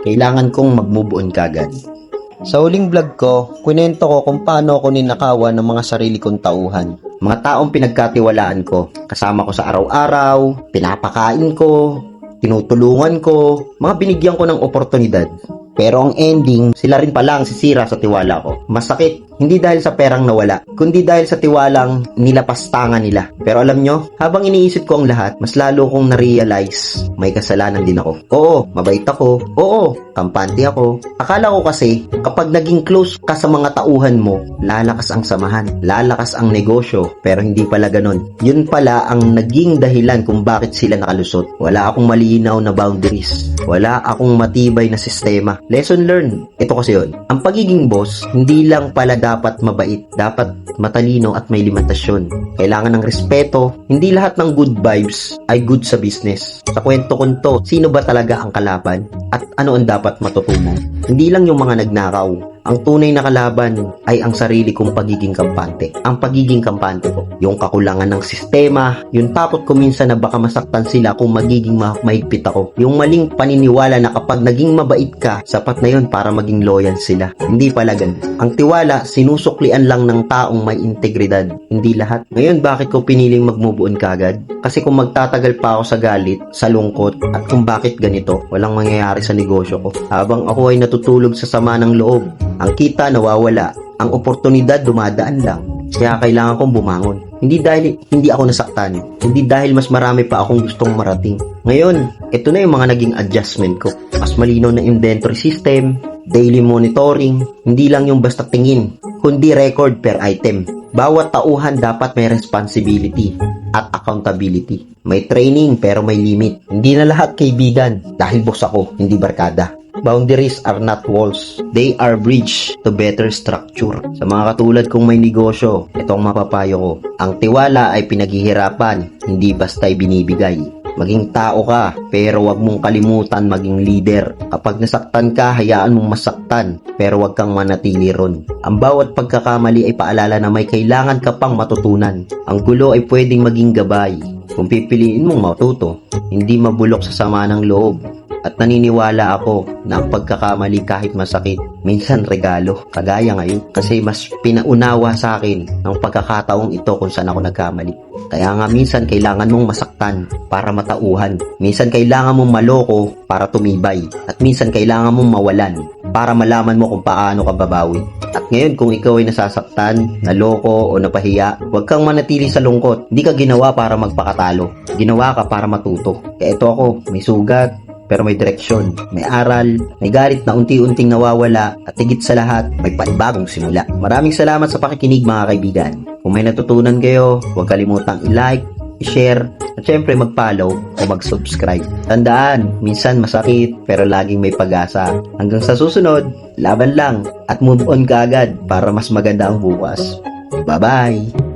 Kailangan kong mag-move on kagad. Sa huling vlog ko, kwento ko kung paano ako ninakawan ng mga sarili kong tauhan. Mga taong pinagkatiwalaan ko, kasama ko sa araw-araw, pinapakain ko, tinutulungan ko, mga binigyan ko ng oportunidad. Pero ang ending, sila rin pala ang sisira sa tiwala ko. Masakit, hindi dahil sa perang nawala, kundi dahil sa tiwalang nilapastangan nila. Pero alam nyo, habang iniisip ko ang lahat, mas lalo kong na-realize may kasalanan din ako. Oo, mabait ako. Oo, kampante ako. Akala ko kasi, kapag naging close ka sa mga tauhan mo, lalakas ang samahan, lalakas ang negosyo. Pero hindi pala ganon. Yun pala ang naging dahilan kung bakit sila nakalusot. Wala akong malinaw na boundaries. Wala akong matibay na sistema. Lesson learned. Ito kasi yun. Ang pagiging boss, hindi lang pala dapat mabait. Dapat matalino at may limitasyon. Kailangan ng respeto. Hindi lahat ng good vibes ay good sa business. Sa kwento ko to, sino ba talaga ang kalaban? At ano ang dapat matutunan? Hindi lang yung mga nagnakaw. Ang tunay na kalaban ay ang sarili kong pagiging kampante. Ang pagiging kampante ko. Yung kakulangan ng sistema, yung takot ko minsan na baka masaktan sila kung magiging ma- mahigpit ako. Yung maling paniniwala na kapag naging mabait ka, sapat na yun para maging loyal sila. Hindi pala ganun. Ang tiwala, sinusuklian lang ng taong may integridad. Hindi lahat. Ngayon, bakit ko piniling mag-move on kagad? Kasi kung magtatagal pa ako sa galit, sa lungkot, at kung bakit ganito, walang mangyayari sa negosyo ko. Habang ako ay natutulog sa sama ng loob, ang kita nawawala, ang oportunidad dumadaan lang. Kaya kailangan kong bumangon. Hindi dahil hindi ako nasaktan, hindi dahil mas marami pa akong gustong marating. Ngayon, ito na yung mga naging adjustment ko. Mas malinaw na inventory system, daily monitoring, hindi lang yung basta tingin, kundi record per item. Bawat tauhan dapat may responsibility at accountability. May training pero may limit. Hindi na lahat kaibigan dahil boss ako, hindi barkada. Boundaries are not walls. They are bridge to better structure. Sa mga katulad kong may negosyo, itong mapapayo ko. Ang tiwala ay pinaghihirapan, hindi basta'y binibigay. Maging tao ka, pero wag mong kalimutan maging leader. Kapag nasaktan ka, hayaan mong masaktan, pero wag kang manatili ron. Ang bawat pagkakamali ay paalala na may kailangan ka pang matutunan. Ang gulo ay pwedeng maging gabay. Kung pipiliin mong matuto, hindi mabulok sa sama ng loob. At naniniwala ako na ang pagkakamali kahit masakit, minsan regalo, kagaya ngayon. Kasi mas pinaunawa sa akin ng pagkakataong ito kung saan ako nagkamali. Kaya nga minsan kailangan mong masaktan para matauhan. Minsan kailangan mong maloko para tumibay. At minsan kailangan mong mawalan para malaman mo kung paano ka babawi. At ngayon kung ikaw ay nasasaktan, naloko o napahiya, huwag kang manatili sa lungkot. Hindi ka ginawa para magpakatalo. Ginawa ka para matuto. Kaya ito ako, may sugat, pero may direksyon, may aral, may galit na unti-unting nawawala at higit sa lahat, may panibagong simula. Maraming salamat sa pakikinig mga kaibigan. Kung may natutunan kayo, huwag kalimutang i-like, i-share, at syempre mag-follow o mag-subscribe. Tandaan, minsan masakit pero laging may pag-asa. Hanggang sa susunod, laban lang at move on ka agad para mas maganda ang bukas. Bye-bye!